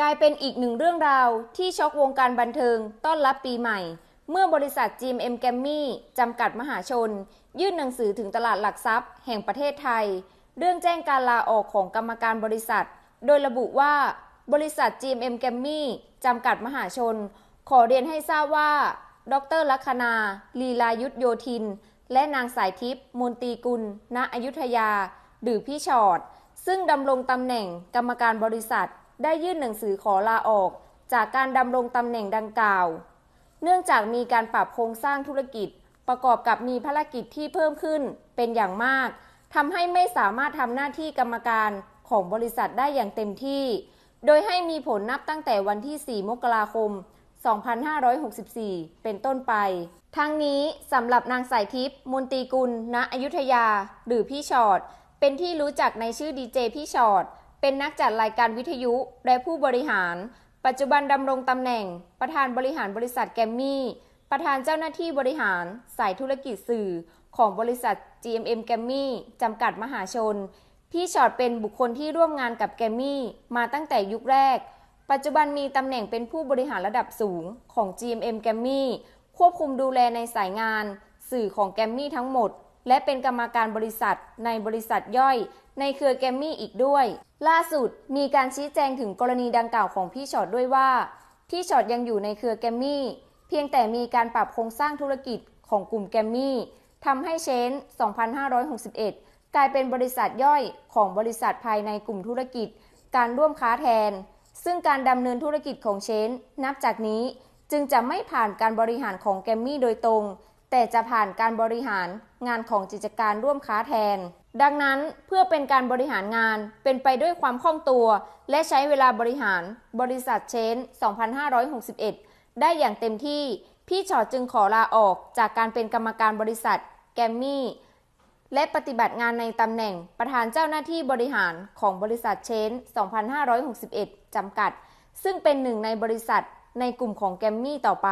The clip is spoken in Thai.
กลายเป็นอีกหนึ่งเรื่องราวที่ช็อกวงการบันเทิงต้อนรับปีใหม่ เมื่อบริษัท GMM g a m m y จำกัดมหาชน ยื่นหนังสือถึงตลาดหลักทรัพย์ แห่งประเทศไทย เรื่องแจ้งการลาออกของกรรมการบริษัท โดยระบุว่า บริษัท GMM g a m m y จำกัดมหาชน ขอเรียนให้ทราบว่า ดรลัคนา ลีลายุทธโยธิน และนางสายทิพย์มนตรีกุล ณ อยุธยา หรือพี่ชอดซึ่งดำรงตำแหน่งกรรมการบริษัท ได้ยื่นหนังสือขอลาออก จากการดำรงตำแหน่งดังกล่าว เนื่องจากมีการปรับโครงสร้างธุรกิจ ประกอบกับมีภารกิจที่เพิ่มขึ้นเป็นอย่างมากทำให้ไม่สามารถทำหน้าที่กรรมการของบริษัทได้อย่างเต็มที่ โดยให้มีผลนับตั้งแต่วันที่ 4 มกราคม 2564 เป็นต้นไป ทั้งนี้สำหรับนางสายทิพย์มนตีกุล ณ อยุธยา หรือพี่ชอด เป็นที่รู้จักในชื่อดีเจพี่ชอด เป็นนักจัดรายการวิทยุและผู้บริหาร ปัจจุบันดำรงตำแหน่ง ประธานบริหารบริษัทแกมมี่ ประธานเจ้าหน้าที่บริหาร สายธุรกิจสื่อ ของบริษัท GMM g a m m y จำกัดมหาชน พี่ชอดเป็นบุคคลที่ร่วมงานกับแกมมี่มาตั้งแต่ยุคแรก ปัจจุบันมีตำแหน่งเป็นผู้บริหารระดับสูงของ GMM g a m m y ควบคุมดูแลในสายงาน สื่อของแกมมี่ทั้งหมด และเป็นกรรมการบริษัทในบริษัทย่อย ในเครือแกมมี่อีกด้วย ล่าสุดมีการชี้แจงถึงกรณีดังกล่าวของพี่ชอดด้วยว่า พี่ชอดยังอยู่ในเครือแกมมี่ เพียงแต่มีการปรับโครงสร้างธุรกิจของกลุ่มแกมมี่ทำให้เชน 2561 กลายเป็นบริษัทย่อยของบริษัทภายในกลุ่มธุรกิจ การร่วมค้าแทน ซึ่งการดำเนินธุรกิจของเชน นับจากนี้จึงจะไม่ผ่านการบริหารของแกมมี่โดยตรง แต่จะผ่านการบริหารงานของกิจการร่วมค้าแทน ดังนั้นเพื่อเป็นการบริหารงานเป็นไปด้วยความคล่องตัว และใช้เวลาบริหารบริษัทเชน 2561 ได้อย่างเต็มที่ พี่ชอจึงขอลาออกจากการเป็นกรรมการบริษัท แกมมี่ และปฏิบัติงานในตำแหน่งประธานเจ้าหน้าที่บริหารของบริษัทเชน 2561 จำกัด ซึ่งเป็นหนึ่งในบริษัทในกลุ่มของแกมมี่ต่อไป